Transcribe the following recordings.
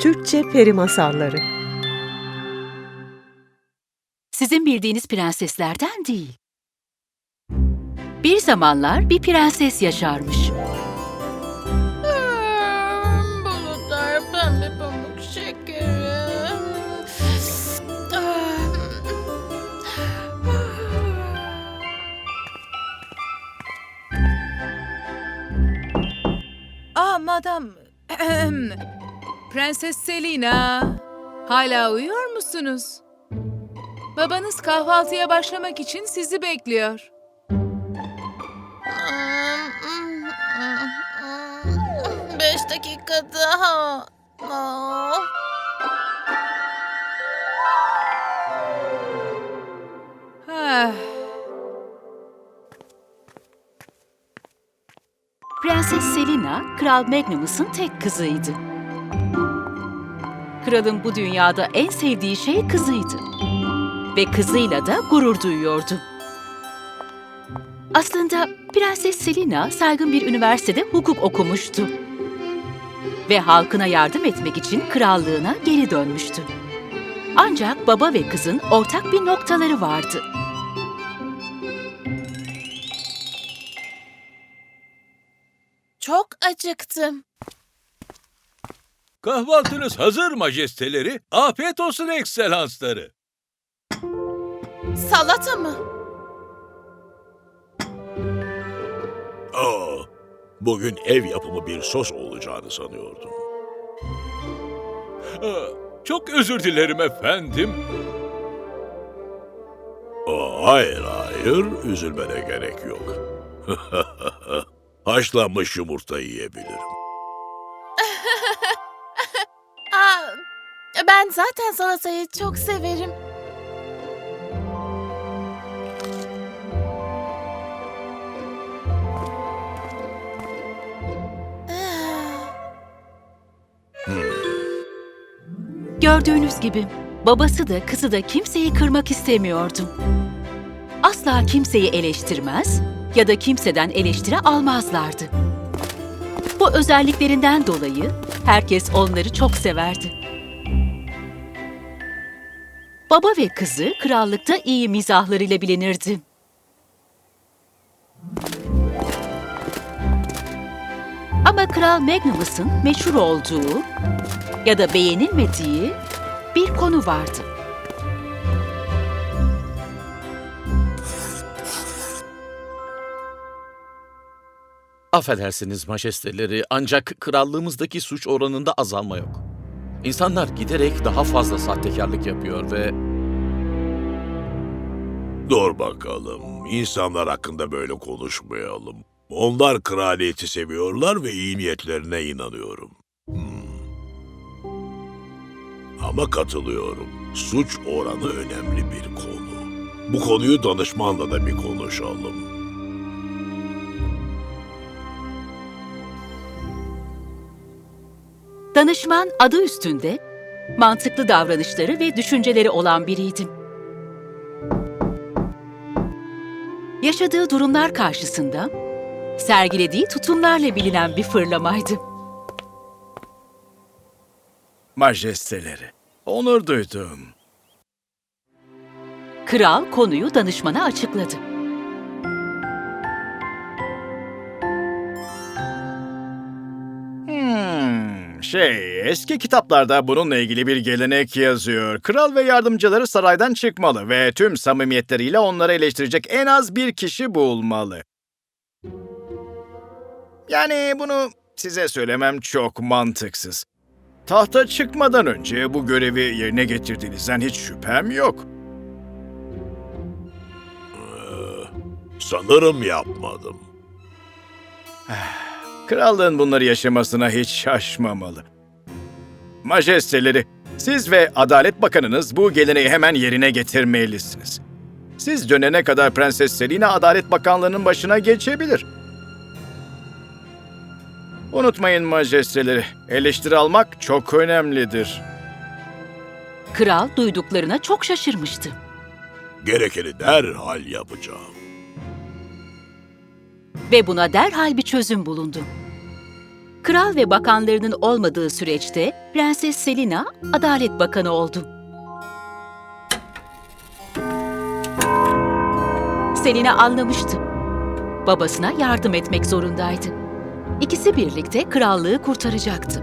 Türkçe Peri Masalları Sizin bildiğiniz prenseslerden değil. Bir zamanlar bir prenses yaşarmış. Hmm, Bulutlar, pembe pamuk şekerim. Ah madam. Prenses Selina. Hala uyuyor musunuz? Babanız kahvaltıya başlamak için sizi bekliyor. Beş dakika daha. Ah, Prenses Selina, Kral Magnus'un tek kızıydı. Kralın bu dünyada en sevdiği şey kızıydı. Ve kızıyla da gurur duyuyordu. Aslında Prenses Selina saygın bir üniversitede hukuk okumuştu. Ve halkına yardım etmek için krallığına geri dönmüştü. Ancak baba ve kızın ortak bir noktaları vardı. Çok acıktım. Kahvaltınız hazır majesteleri. Afiyet olsun ekselansları. Salata mı? Aa, bugün ev yapımı bir sos olacağını sanıyordum. Aa, Çok özür dilerim efendim. Aa, hayır hayır, üzülmene gerek yok. Haşlanmış yumurta yiyebilirim. Zaten salatayı çok severim. Gördüğünüz gibi babası da kızı da kimseyi kırmak istemiyordu. Asla kimseyi eleştirmez ya da kimseden eleştiri almazlardı. Bu özelliklerinden dolayı herkes onları çok severdi. Baba ve kızı krallıkta iyi mizahlarıyla bilinirdi. Ama Kral Magnus'un meşhur olduğu ya da beğenilmediği bir konu vardı. Affedersiniz majesteleri ancak krallığımızdaki suç oranında azalma yok. İnsanlar giderek daha fazla sahtekarlık yapıyor ve Dur bakalım, insanlar hakkında böyle konuşmayalım. Onlar kraliyeti seviyorlar ve iyi niyetlerine inanıyorum. Hmm. Ama katılıyorum. Suç oranı önemli bir konu. Bu konuyu danışmanla da bir konuşalım. Danışman adı üstünde mantıklı davranışları ve düşünceleri olan biriydi. Yaşadığı durumlar karşısında sergilediği tutumlarla bilinen bir fırlamaydı. majesteleri. Onur duydum. Kral konuyu danışmana açıkladı. Şey, eski kitaplarda bununla ilgili bir gelenek yazıyor. Kral ve yardımcıları saraydan çıkmalı ve tüm samimiyetleriyle onları eleştirecek en az bir kişi bulmalı. Yani bunu size söylemem çok mantıksız. Tahta çıkmadan önce bu görevi yerine getirdiğinizden hiç şüphem yok. Sanırım yapmadım. Krallığın bunları yaşamasına hiç şaşmamalı. Majesteleri, siz ve Adalet Bakanınız bu geleneği hemen yerine getirmelisiniz. Siz dönene kadar Prenses Selina Adalet Bakanlığı'nın başına geçebilir. Unutmayın majesteleri, eleştiri almak çok önemlidir. Kral duyduklarına çok şaşırmıştı. Gerekeni derhal yapacağım. ve buna derhal bir çözüm bulundu. Kral ve bakanlarının olmadığı süreçte Prenses Selina Adalet Bakanı oldu. Selina anlamıştı. Babasına yardım etmek zorundaydı. İkisi birlikte krallığı kurtaracaktı.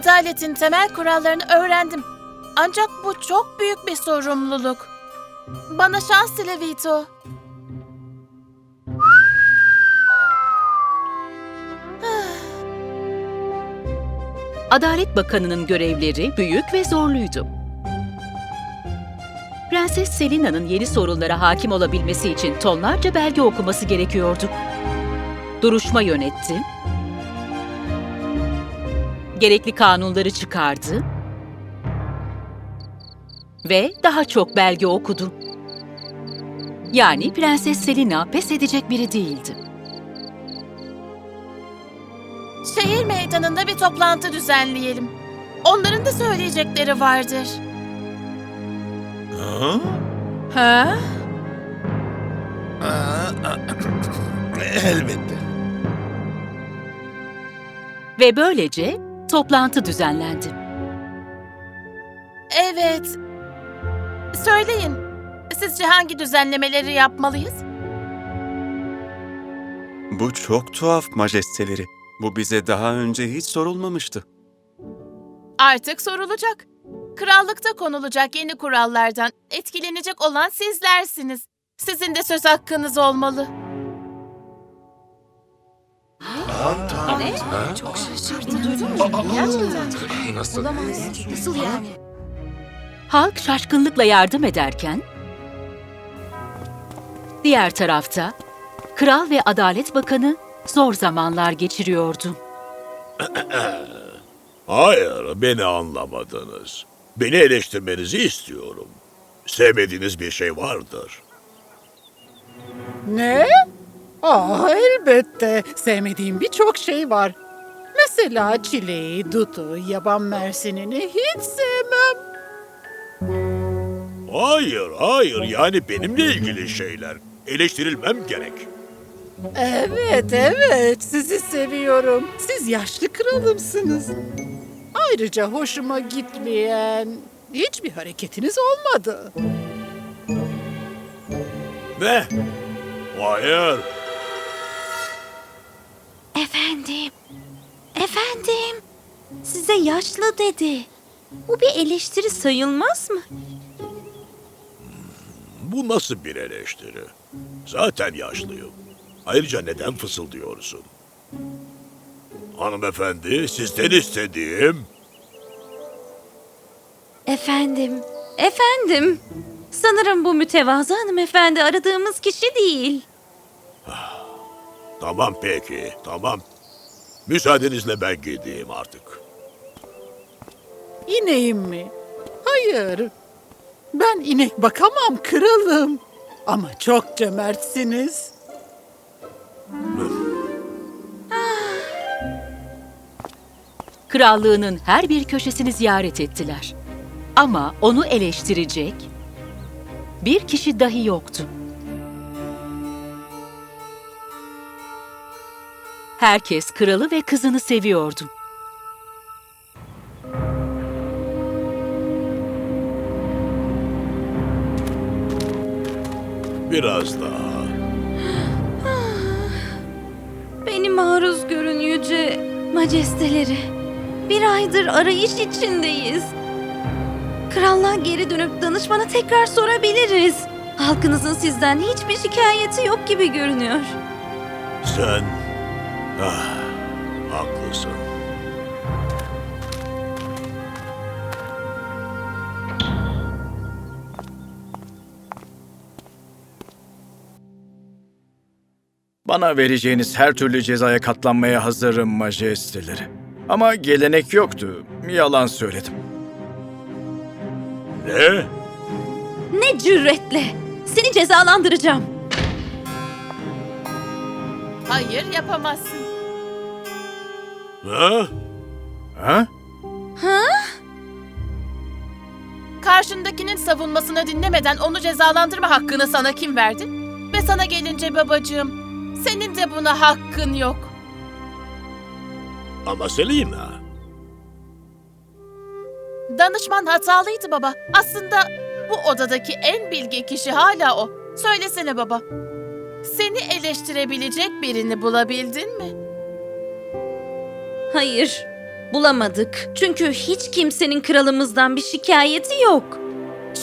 Adaletin temel kurallarını öğrendim. Ancak bu çok büyük bir sorumluluk. Bana şans dile Vito. Adalet Bakanı'nın görevleri büyük ve zorluydu. Prenses Selina'nın yeni sorunlara hakim olabilmesi için tonlarca belge okuması gerekiyordu. Duruşma yönetti, gerekli kanunları çıkardı ve daha çok belge okudu. Yani Prenses Selina pes edecek biri değildi. Şehir meydanında bir toplantı düzenleyelim. Onların da söyleyecekleri vardır. Ha? Ha? Elbette. Ve böylece toplantı düzenlendi. Evet. Söyleyin. Sizce hangi düzenlemeleri yapmalıyız? Bu çok tuhaf majesteleri. Bu bize daha önce hiç sorulmamıştı. Artık sorulacak. Krallıkta konulacak yeni kurallardan etkilenecek olan sizlersiniz. Sizin de söz hakkınız olmalı. Halk şaşkınlıkla yardım ederken, diğer tarafta Kral ve Adalet Bakanı zor zamanlar geçiriyordu. Hayır, beni anlamadınız. Beni eleştirmenizi istiyorum. Sevmediğiniz bir şey vardır. Ne? Aa, elbette. Sevmediğim birçok şey var. Mesela çileği, dutu, yaban mersinini hiç sevmem. Hayır, hayır. Yani benimle ilgili şeyler. Eleştirilmem gerek. Evet, evet. Sizi seviyorum. Siz yaşlı kralımsınız. Ayrıca hoşuma gitmeyen hiçbir hareketiniz olmadı. Ne? Hayır. Efendim, efendim. Size yaşlı dedi. Bu bir eleştiri sayılmaz mı? Bu nasıl bir eleştiri? Zaten yaşlıyım. Ayrıca neden fısıldıyorsun? Hanımefendi, sizden istediğim... Efendim, efendim. Sanırım bu mütevazı hanımefendi aradığımız kişi değil. Tamam peki, tamam. Müsaadenizle ben gideyim artık. İneğim mi? Hayır. Ben inek bakamam kralım. Ama çok cömertsiniz. Krallığının her bir köşesini ziyaret ettiler. Ama onu eleştirecek bir kişi dahi yoktu. Herkes kralı ve kızını seviyordu. Biraz daha. Yüce majesteleri. Bir aydır arayış içindeyiz. Krallığa geri dönüp danışmana tekrar sorabiliriz. Halkınızın sizden hiçbir şikayeti yok gibi görünüyor. Sen... Ah, haklısın. Bana vereceğiniz her türlü cezaya katlanmaya hazırım majesteleri. Ama gelenek yoktu. Yalan söyledim. Ne? Ne cüretle! Seni cezalandıracağım. Hayır yapamazsın. Ha? Ha? Karşındakinin savunmasını dinlemeden onu cezalandırma hakkını sana kim verdi? Ve sana gelince babacığım, Senin de buna hakkın yok. Ama Selina, Danışman hatalıydı baba. Aslında bu odadaki en bilge kişi hala o. Söylesene baba. Seni eleştirebilecek birini bulabildin mi? Hayır, bulamadık. Çünkü hiç kimsenin kralımızdan bir şikayeti yok.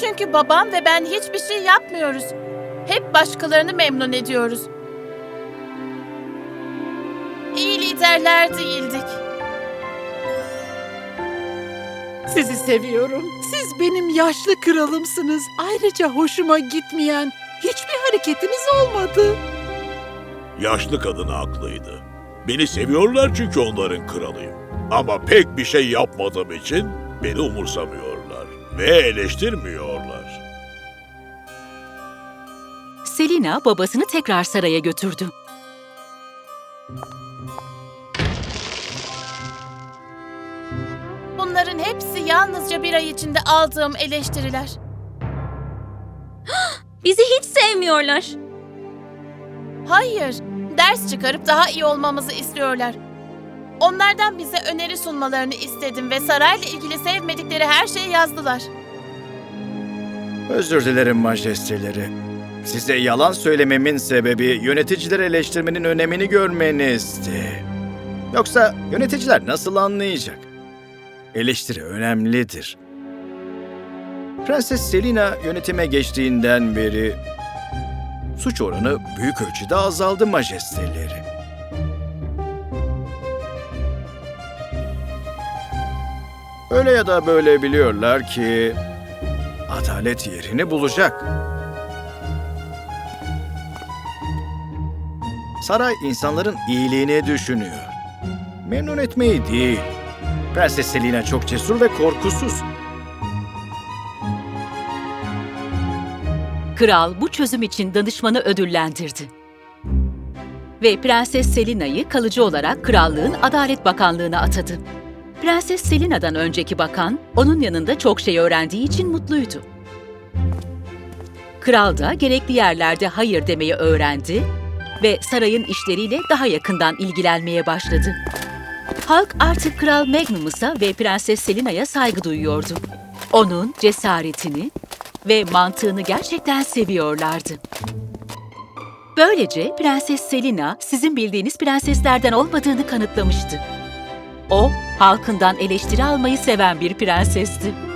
Çünkü babam ve ben hiçbir şey yapmıyoruz. Hep başkalarını memnun ediyoruz. İyi liderler değildik. Sizi seviyorum. Siz benim yaşlı kralımsınız. Ayrıca hoşuma gitmeyen hiçbir hareketiniz olmadı. yaşlı kadın haklıydı. Beni seviyorlar çünkü onların kralıyım. Ama pek bir şey yapmadığım için beni umursamıyorlar ve eleştirmiyorlar. Selina babasını tekrar saraya götürdü. Bunların hepsi yalnızca bir ay içinde aldığım eleştiriler. Bizi hiç sevmiyorlar. Hayır, ders çıkarıp daha iyi olmamızı istiyorlar. Onlardan bize öneri sunmalarını istedim ve sarayla ilgili sevmedikleri her şeyi yazdılar. Özür dilerim majesteleri. Size yalan söylememin sebebi yöneticileri eleştirmenin önemini görmenizdi. Yoksa yöneticiler nasıl anlayacak? Eleştiri önemlidir. Prenses Selina yönetime geçtiğinden beri suç oranı büyük ölçüde azaldı majesteleri. Öyle ya da böyle biliyorlar ki adalet yerini bulacak. Saray insanların iyiliğini düşünüyor. Memnun etmeyi değil. Prenses Selina çok cesur ve korkusuz. Kral bu çözüm için danışmanı ödüllendirdi. Ve Prenses Selina'yı kalıcı olarak krallığın Adalet Bakanlığı'na atadı. Prenses Selina'dan önceki bakan, onun yanında çok şey öğrendiği için mutluydu. Kral da gerekli yerlerde hayır demeyi öğrendi ve sarayın işleriyle daha yakından ilgilenmeye başladı. Halk artık Kral Magnus'a ve Prenses Selina'ya saygı duyuyordu. Onun cesaretini ve mantığını gerçekten seviyorlardı. Böylece Prenses Selina sizin bildiğiniz prenseslerden olmadığını kanıtlamıştı. O, halkından eleştiri almayı seven bir prensesti.